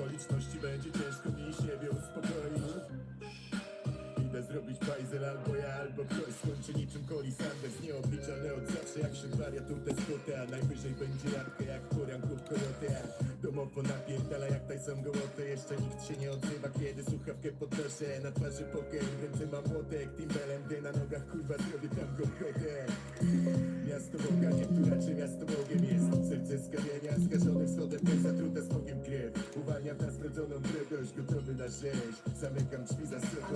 okoliczności będzie ciężko mi siebie uspokoić. Idę zrobić bajzel albo ja, albo ktoś skończy niczym Coli Sanders. Nieobliczalny od zawsze jak wśród wariatów despoty A najwyżej będzie jadka jak poran klub Domofon napierdala jak Tyson gołotę Jeszcze nikt się nie odzywa, kiedy słuchawkę podnoszę Na twarzy poker, w ręce mam młotek Timberem, gdy na nogach kurwa zrobię tam gorkotę Miasto Boga, nie tu raczej miasto Bogiem jest Serce z kamienia, skażone wschodem, tak zatrute smogiem krew Uwalnia w nas rodzoną drogość, gotowy na rzeź Zamykam drzwi za sobą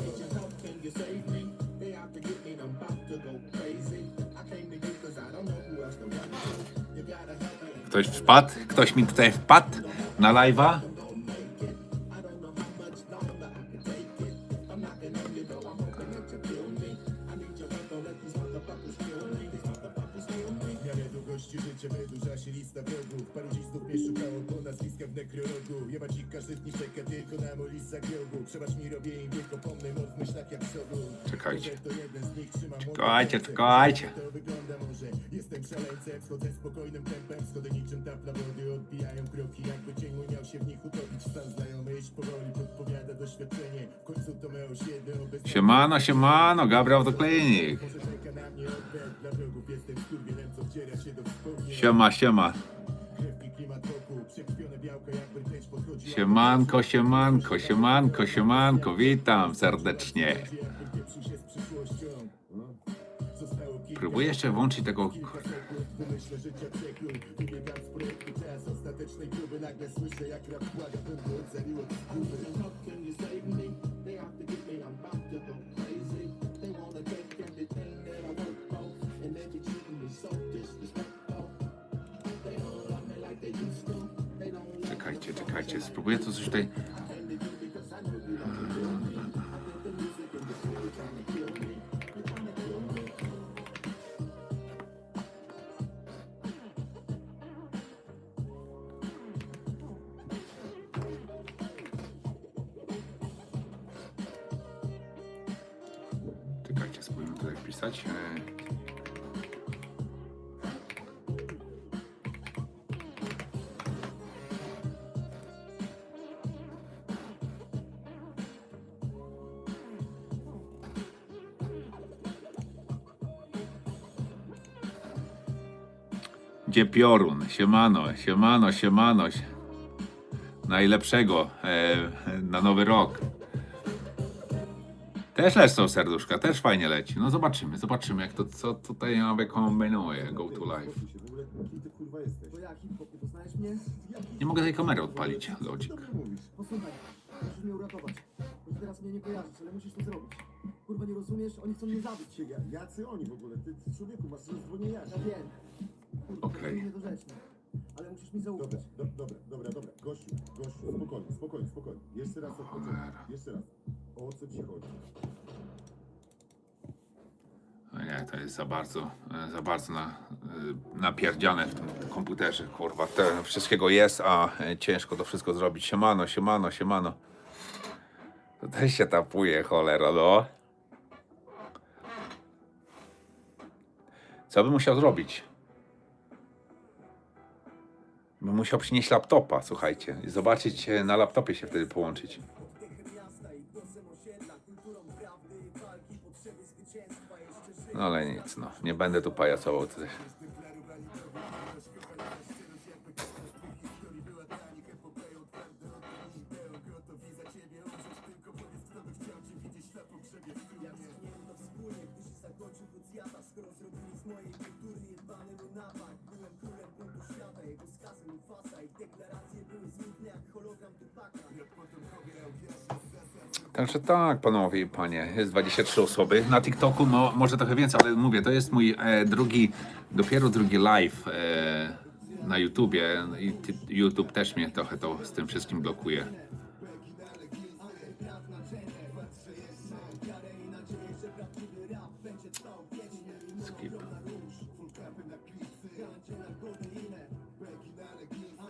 Can you save me? They out to get me, and I'm about to go crazy. I came to you cause I don't know who else to run to. You gotta help me. Ktoś wpadł? Ktoś mi tutaj wpadł na live'a? Życia wydłuża się lista wrogów Dziś znów mnie szukało po nazwiskach w nekrologu. Jebać ich każdy dni czeka tylko na molisa grogu Przebacz mi robię im wiekopomny moc w myślach jak przodu Czekajcie. To jeden z nich trzyma młodą Czekajcie, czekajcie. To wygląda może. Jestem szaleńcem, schodzę spokojnym tempem. Schody niczym tafla wody odbijają kroki Jakby cień umiał się w nich utopić. Stan znajomy iść powoli podpowiada doświadczenie. W końcu to me osiedle obecne Siemano, siemano, Gabriel to klinik. Może czeka na mnie oddech Dla wrogów jestem skurwielem, co wdziera się do wspomnień. Siema, siema. Siemanko, siemanko, siemanko, siemanko, witam serdecznie. Próbuję jeszcze włączyć tego... Czekajcie, spróbuję to coś tutaj... Gdzie piorun? Siemano, siemano, siemano. Najlepszego e, na nowy rok. Też lecą serduszka, też fajnie leci. No zobaczymy, zobaczymy jak to, co tutaj ja wykombinuję. Go to live. Nie poznajesz mnie? Nie mogę tej kamery odpalić? Posłuchaj, musisz mnie uratować. Może teraz mnie nie kojarzysz, ale musisz to zrobić. Kurwa, nie rozumiesz? Oni chcą mnie zabić. Ja, jacy oni w ogóle? Ty człowieku masz rozdzwonienie Ja wiem. Okej. Ale musisz mi zaufać. Dobra, do, dobra, dobra, dobra. Gościu, gościu, spokojnie, spokojnie, spokojnie. Jeszcze raz od początku. Jeszcze raz. O co ci chodzi? No nie, to jest za bardzo, e, za bardzo na, e, napierdziane w tym komputerze, kurwa. Te, wszystkiego jest, a e, ciężko to wszystko zrobić. Siemano, siemano, siemano. To też się tapuje, cholera, no. Co bym musiał zrobić? Bym musiał przynieść laptopa, słuchajcie, i zobaczyć, e, na laptopie się wtedy połączyć. No ale nic, no. Nie będę tu pajacował tutaj. Także tak, panowie i panie, jest 23 osoby. Na TikToku no, może trochę więcej, ale mówię, to jest mój e, drugi, dopiero drugi live e, na YouTubie i ty, YouTube też mnie trochę to z tym wszystkim blokuje.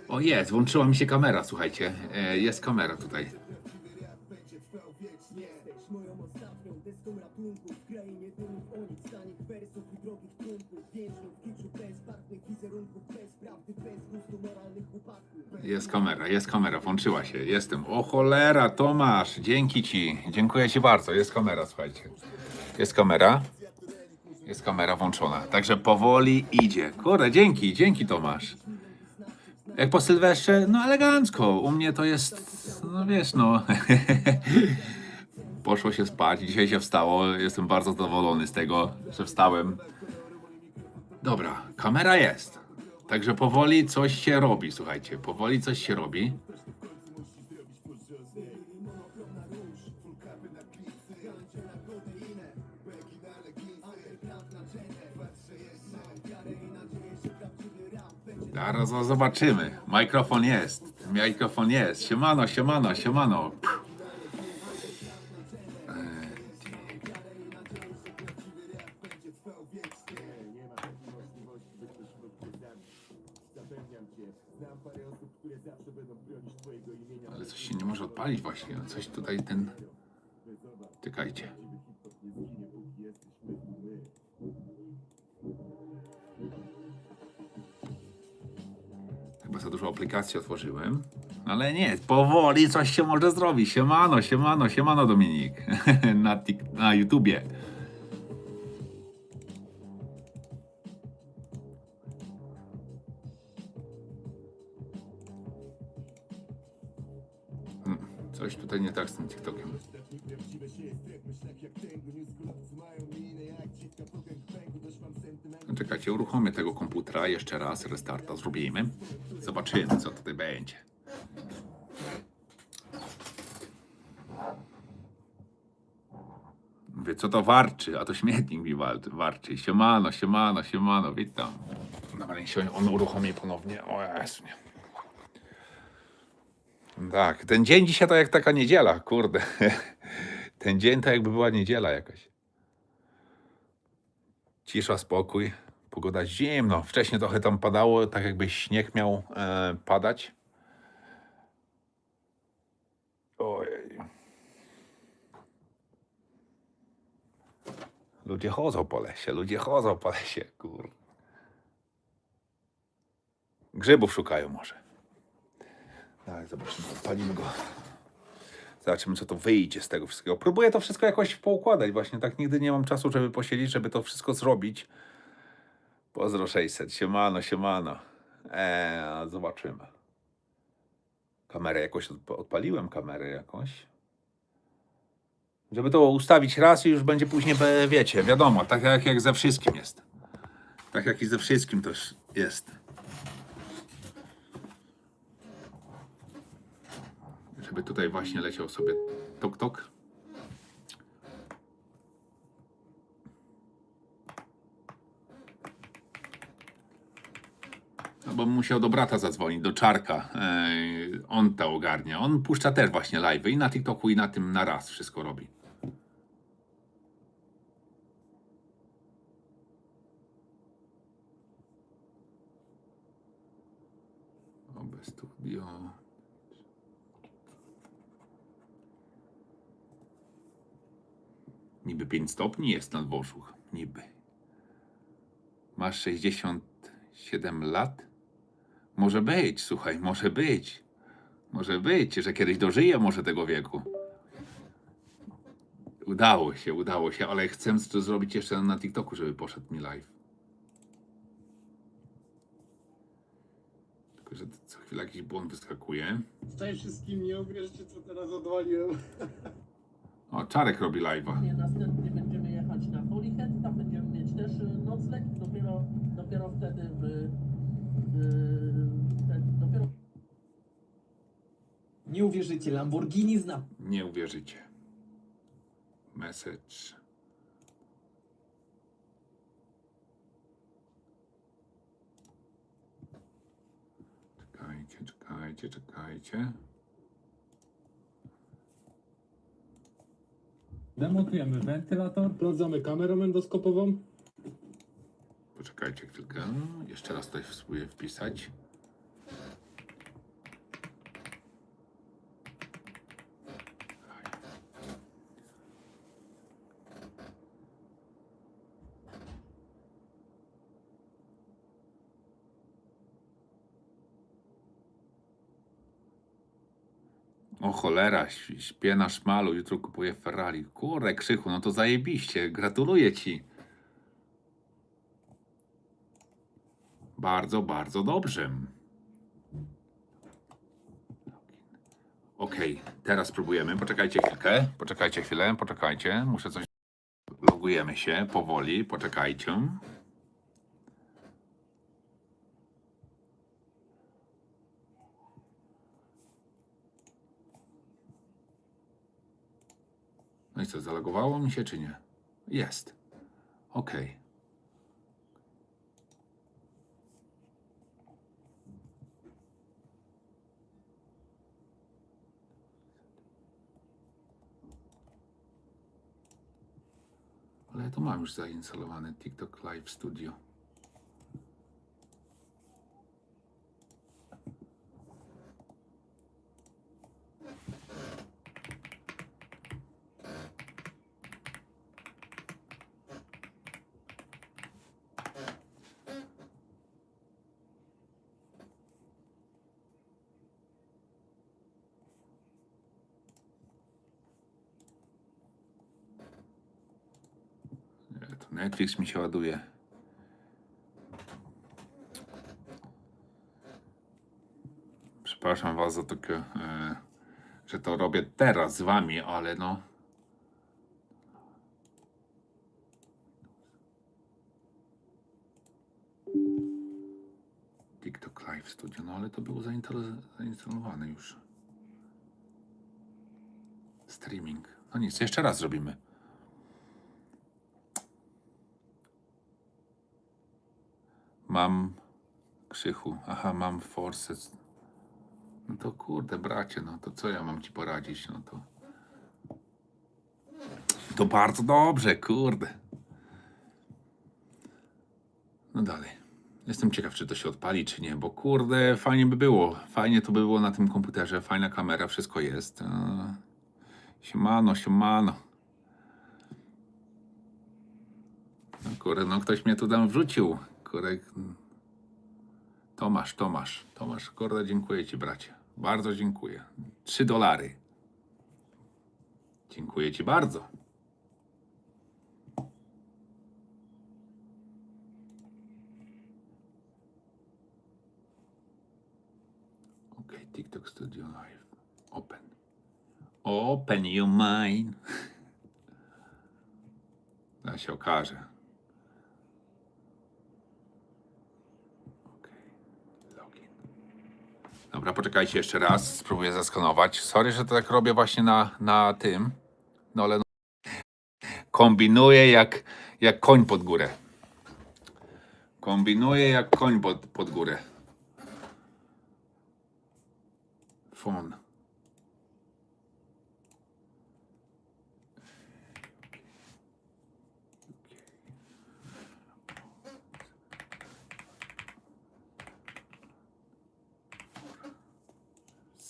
O jest, włączyła mi się kamera, słuchajcie. E, jest kamera tutaj. Jest kamera, jest kamera, włączyła się, jestem. O cholera, Tomasz, dzięki ci, dziękuję ci bardzo, jest kamera, słuchajcie. Jest kamera, jest kamera włączona, także powoli idzie. Kurde, dzięki, dzięki Tomasz. Jak po Sylwestrze, no elegancko, u mnie to jest, no wiesz, no... Poszło się spać, dzisiaj się wstało, jestem bardzo zadowolony z tego, że wstałem. Dobra, kamera jest. Także powoli coś się robi, słuchajcie. Powoli coś się robi. Zaraz zo- zobaczymy. Mikrofon jest. Mikrofon jest. Siemano, siemano, siemano. Ale coś się nie może odpalić właśnie. Coś tutaj ten... Czekajcie. Aplikacji otworzyłem. Ale nie, powoli coś się może zrobić. Siemano, siemano, siemano Dominik. na, tik- na YouTubie. Coś tutaj nie tak z tym TikTokiem. Czekajcie, uruchomię tego komputera jeszcze raz, restarta zrobimy. Zobaczymy, co tutaj będzie. Mówię, co to warczy? A to śmietnik mi warczy. Siemano, siemano, siemano, witam. Dobra, niech się on uruchomi ponownie. O Jezu, nie. Tak, ten dzień dzisiaj to jak taka niedziela, kurde. Ten dzień to jakby była niedziela jakaś. Cisza, spokój. Pogoda zimno. Wcześniej trochę tam padało, tak jakby śnieg miał e, padać. Ojej. Ludzie chodzą po lesie, ludzie chodzą po lesie, kur. Grzybów szukają może. Daj, zobaczymy, odpalimy go. Zobaczymy, co to wyjdzie z tego wszystkiego. Próbuję to wszystko jakoś poukładać. Właśnie tak nigdy nie mam czasu, żeby posiedzieć, żeby to wszystko zrobić. Pozdro 600. Siemano, siemano. Eee, zobaczymy. Kamerę jakoś odp- odpaliłem, kamerę jakoś. Żeby to ustawić raz i już będzie później, wiecie, wiadomo, tak jak, jak ze wszystkim jest. Tak jak i ze wszystkim też jest. Żeby tutaj właśnie leciał sobie tok tok. No bo musiał do brata zadzwonić, do Czarka. On to ogarnia. On puszcza też właśnie live i na TikToku i na tym na raz wszystko robi. Obe studio. Niby 5 stopni jest na dworzu. Niby. Masz 67 lat? Może być, słuchaj, może być. Może być, że kiedyś dożyję może tego wieku. Udało się, udało się, ale chcę to zrobić jeszcze na TikToku, żeby poszedł mi live. Tylko, że co chwilę jakiś błąd wyskakuje. Cześć wszystkim, nie uwierzycie co teraz odwaliłem. O, Czarek robi live'a. Nie, Następnie będziemy jechać na Holyhead, tam y, nocleg, dopiero, dopiero wtedy w, w ten, dopiero Nie uwierzycie, Lamborghini zna Nie uwierzycie. Message. Czekajcie, czekajcie, czekajcie. Demontujemy wentylator. Sprawdzamy kamerę endoskopową. Poczekajcie chwilkę. Jeszcze raz tutaj spróbuję wpisać. O cholera, śp- śpię na szmalu, jutro kupuję Ferrari. Kurde, Krzychu, no to zajebiście, gratuluję ci. Bardzo, bardzo dobrze. Okej, teraz spróbujemy. Poczekajcie chwilkę, poczekajcie chwilę, poczekajcie. Muszę coś... Logujemy się powoli, poczekajcie. No i co, zalogowało mi się czy nie? Jest. Ok. Ale ja to mam już zainstalowane TikTok Live Studio. Nie, to Netflix mi się ładuje. Przepraszam Was za takie, e, że to robię teraz z Wami, ale no. TikTok Live Studio, no ale to było zainstalo- zainstalowane już. Streaming. No nic, jeszcze raz zrobimy. Mam krzychu. Aha, mam forsę. No to kurde, bracie, no to co ja mam ci poradzić? No to. To bardzo dobrze, kurde. No dalej. Jestem ciekaw, czy to się odpali, czy nie, bo kurde, fajnie by było. Fajnie to by było na tym komputerze, fajna kamera, wszystko jest. Eee, Siemano, siemano. No kurde, no ktoś mnie tu tam wrzucił. Kurde. Tomasz, Tomasz, Tomasz, kurde, dziękuję ci, bracie. Bardzo dziękuję. Trzy dolary. Dziękuję ci bardzo. Ok, TikTok Studio Live. Open. Open your mind. Zaraz się okaże. Login. Dobra, poczekajcie jeszcze raz. Spróbuję zaskanować. Sorry, że to tak robię właśnie na, na tym. No ale no, kombinuję jak, jak koń pod górę. Kombinuję jak koń pod, pod górę. Fon.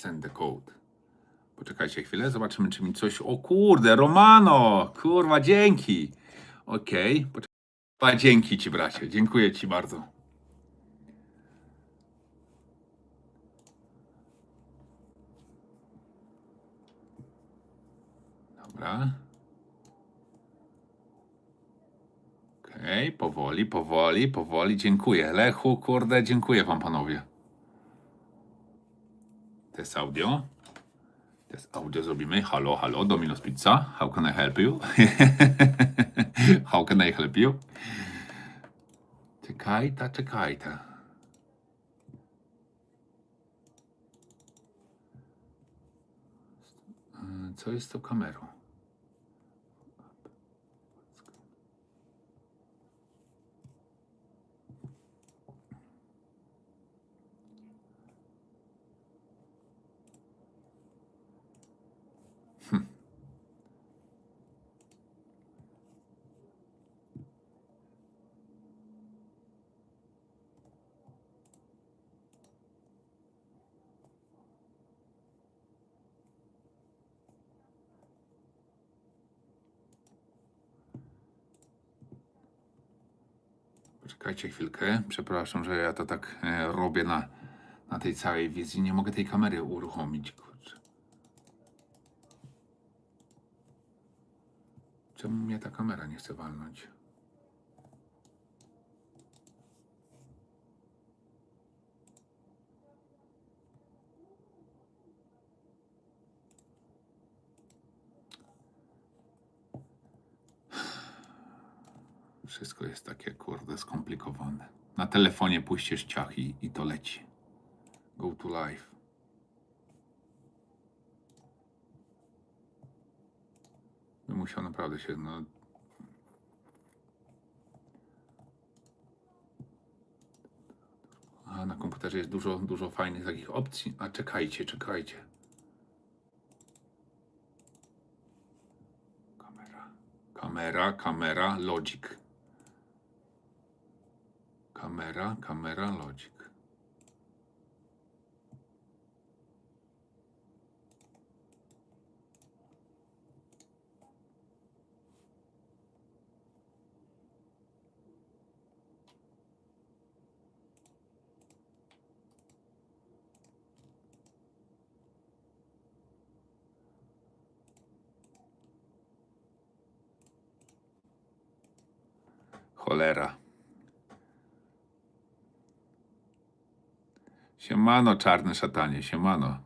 Send the code. Poczekajcie chwilę, zobaczymy, czy mi coś. O kurde, Romano! Kurwa, dzięki! Okej. Okay. Dzięki ci, bracie. Dziękuję ci bardzo. Dobra. Okej, powoli, powoli, powoli. Dziękuję. Lechu, kurde, dziękuję wam, panowie. To jest audio. To jest audio zrobimy. Halo, halo, Domino's Pizza. How can I help you? How can I help you? Czekajta, czekajta. Co jest z tą kamerą? Czekajcie chwilkę. Przepraszam, że ja to tak e, robię na, na tej całej wizji. Nie mogę tej kamery uruchomić. Kurczę. Czemu mnie ta kamera nie chce walnąć? Wszystko jest takie, kurde, skomplikowane. Na telefonie puścisz ciach i, i to leci. Go to live. Bym musiał naprawdę się, no... A na komputerze jest dużo, dużo fajnych takich opcji. A czekajcie, czekajcie. Kamera. Kamera, kamera, logic. Kamera, kamera, logic. Cholera. Siemano, czarny szatanie, siemano.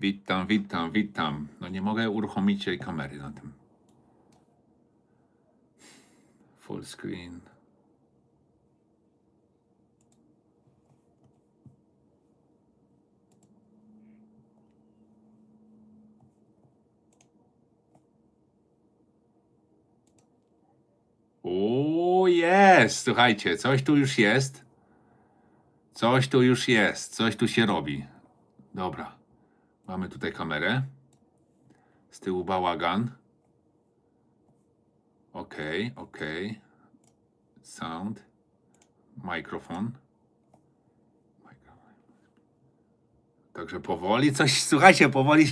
Witam, witam, witam. No nie mogę uruchomić tej kamery na tym. Full screen. O, jest! Słuchajcie, coś tu już jest. Coś tu już jest. Coś tu się robi. Dobra. Mamy tutaj kamerę. Z tyłu bałagan. Ok, ok. Sound. Mikrofon. Także powoli coś, słuchajcie, powoli.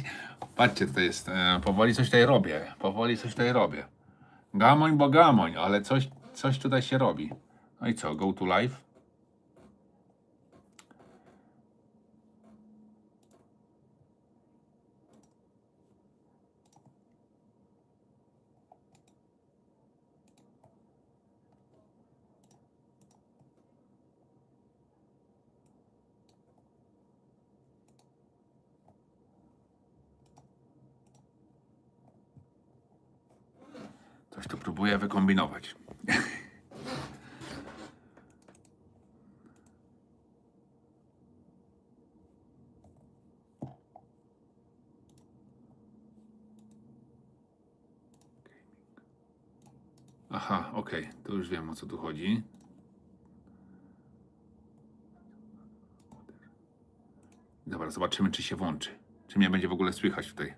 Patrzcie, to jest. E, powoli coś tutaj robię. Powoli coś tutaj robię. Gamoń, bo gamoń, ale coś, coś tutaj się robi. No i co, go to live? Coś tu próbuję wykombinować. Aha, okej, to już wiem o co tu chodzi. Dobra, zobaczymy czy się włączy. Czy mnie będzie w ogóle słychać tutaj.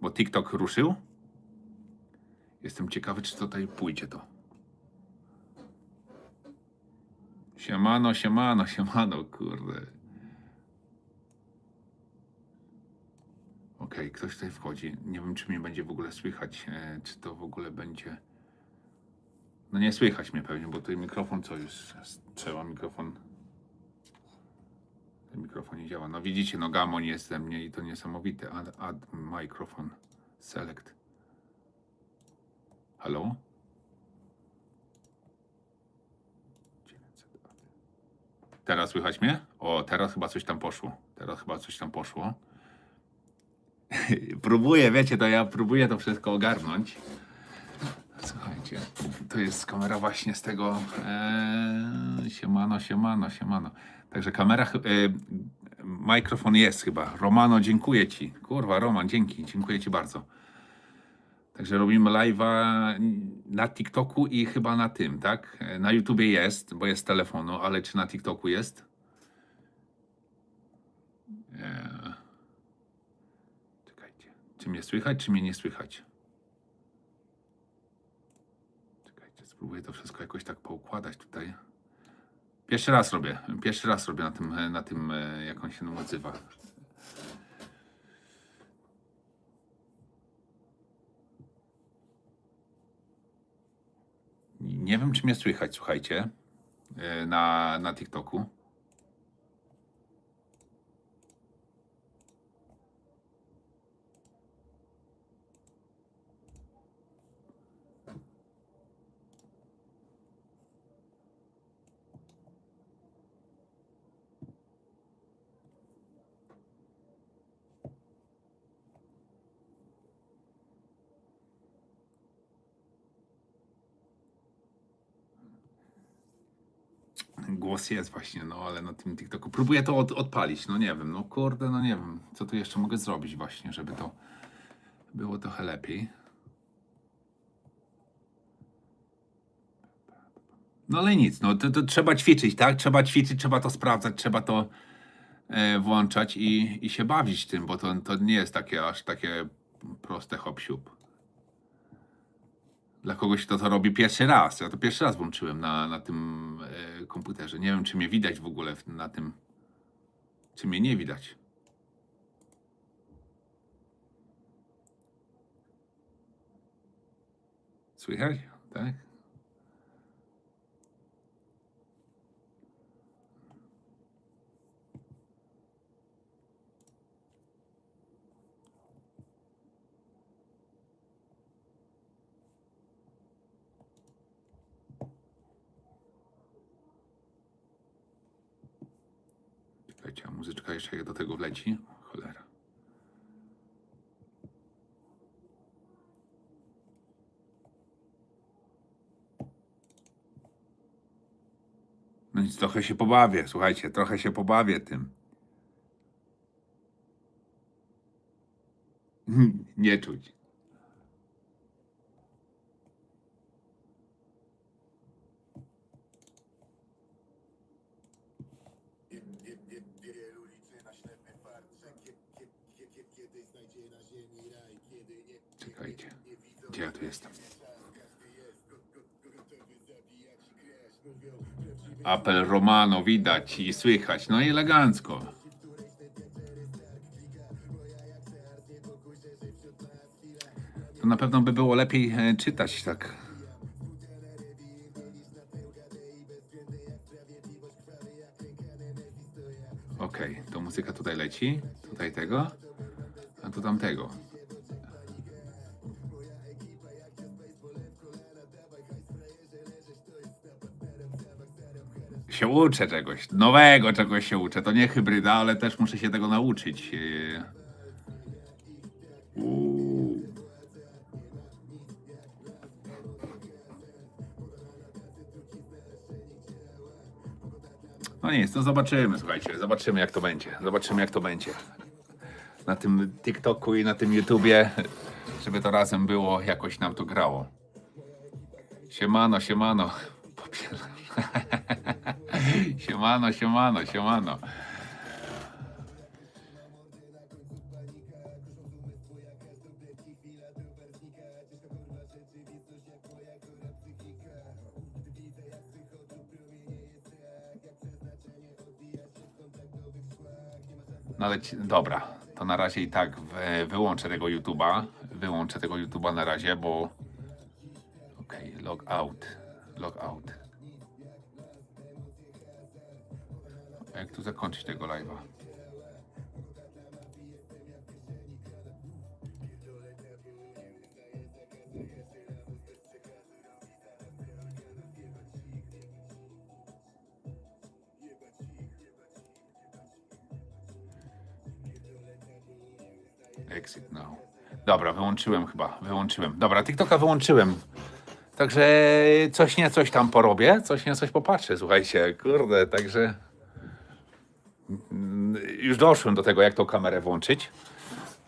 Bo TikTok ruszył. Jestem ciekawy, czy tutaj pójdzie to. Siemano, siemano, siemano, kurde. Okej, ktoś tutaj wchodzi. Nie wiem, czy mnie będzie w ogóle słychać, e, czy to w ogóle będzie... No nie słychać mnie pewnie, bo tutaj mikrofon co już trzeba mikrofon... Ten mikrofon nie działa. No widzicie, no gamon jest ze mnie i to niesamowite. Add, add microphone. Select. Halo? 900 add. Teraz słychać mnie? O, teraz chyba coś tam poszło. Teraz chyba coś tam poszło. próbuję, wiecie, to ja próbuję to wszystko ogarnąć. Słuchajcie, to jest kamera właśnie z tego ee, siemano, siemano, siemano. Także kamera, e, mikrofon jest chyba. Romano, dziękuję Ci. Kurwa, Roman, dzięki, dziękuję Ci bardzo. Także robimy live'a na TikToku i chyba na tym, tak? Na YouTubie jest, bo jest telefonu, ale czy na TikToku jest? Eee. Czekajcie. Czy mnie słychać, czy mnie nie słychać? Czekajcie, spróbuję to wszystko jakoś tak poukładać tutaj. Pierwszy raz robię. Pierwszy raz robię na tym, na tym e, jak on się nazywa. Nie wiem, czy mnie słychać, słuchajcie, e, na, na TikToku. Głos jest właśnie, no ale na tym TikToku. Próbuję to od, odpalić, no nie wiem, no kurde, no nie wiem, co tu jeszcze mogę zrobić właśnie, żeby to było trochę lepiej. No ale nic, no to, to trzeba ćwiczyć, tak? Trzeba ćwiczyć, trzeba to sprawdzać, trzeba to e, włączać i, i się bawić tym, bo to, to nie jest takie aż takie proste hop siup. Dla kogoś, kto to robi pierwszy raz. Ja to pierwszy raz włączyłem na, na tym komputerze. Nie wiem, czy mnie widać w ogóle na tym. Czy mnie nie widać. Słychać? Tak? Czekajcie, muzyczka jeszcze do tego wleci? Cholera. No nic, trochę się pobawię, słuchajcie, trochę się pobawię tym. Nie czuć. Wielu liczy na ślepy fart, że kie- kie- kie- kie- kiedyś znajdzie na ziemi raj, kiedy nie Czekajcie. Ja tu jestem? Apel Romano widać i słychać. No i elegancko. To na pewno by było lepiej e, czytać tak. Okej, to muzyka tutaj leci. Tutaj tego. A tu tamtego. Się uczę czegoś, nowego czegoś się uczę. To nie hybryda, ale też muszę się tego nauczyć. Uuu. No nic, no zobaczymy, słuchajcie, zobaczymy jak to będzie. Zobaczymy jak to będzie. Na tym TikToku i na tym YouTubie, żeby to razem było, jakoś nam to grało. Siemano, siemano. Popieram. Siemano, siemano, siemano. No ale ci- dobra, to na razie i tak wy, wyłączę tego YouTube'a. Wyłączę tego YouTube'a na razie, bo. Okej, log out. Log out. Jak tu zakończyć tego live'a? Exit now. Dobra, wyłączyłem chyba, wyłączyłem. Dobra, TikToka wyłączyłem. Także coś nie coś tam porobię, coś nie coś popatrzę, słuchajcie, kurde, także już doszłem do tego, jak tą kamerę włączyć.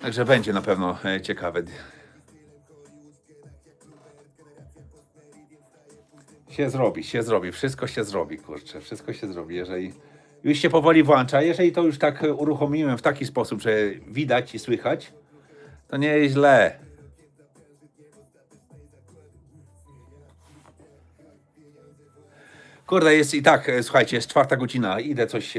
Także będzie na pewno e, ciekawe. Się zrobi, się zrobi, wszystko się zrobi, kurczę, wszystko się zrobi, jeżeli już się powoli włącza, jeżeli to już tak e, uruchomiłem w taki sposób, że widać i słychać, to nie jest źle. Kurde, jest i tak, e, słuchajcie, jest czwarta godzina, idę coś,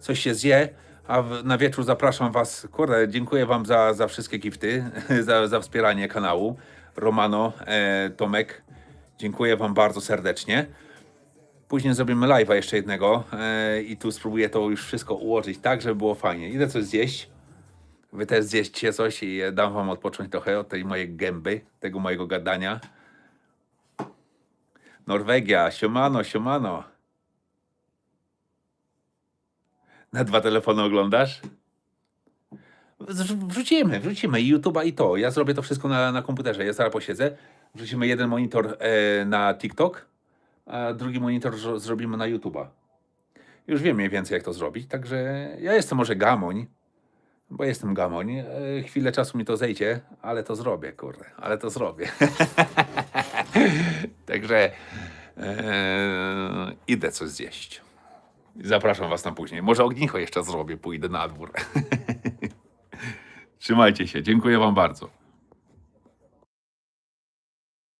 coś się zje, a w, na wieczór zapraszam was, kurde, dziękuję wam za, za wszystkie gifty, za, za wspieranie kanału. Romano, e, Tomek, dziękuję wam bardzo serdecznie. Później zrobimy live'a jeszcze jednego e, i tu spróbuję to już wszystko ułożyć tak, żeby było fajnie. Idę coś zjeść, wy też zjeśćcie coś i dam wam odpocząć trochę od tej mojej gęby, tego mojego gadania. Norwegia, siomano, siomano. Na dwa telefony oglądasz? Wrz- Wrzucimy, wrzucimy i YouTube'a i to. Ja zrobię to wszystko na, na komputerze. Ja zaraz posiedzę. Wrzucimy jeden monitor e, na TikTok, a drugi monitor zro- zrobimy na YouTube'a. Już wiem mniej więcej, jak to zrobić, także ja jestem może gamoń, bo jestem gamoń. E, Chwilę czasu mi to zejdzie, ale to zrobię, kurde, ale to zrobię. także e, idę coś zjeść. Zapraszam Was na później. Może ognicho jeszcze zrobię, pójdę na dwór. Trzymajcie się, dziękuję Wam bardzo.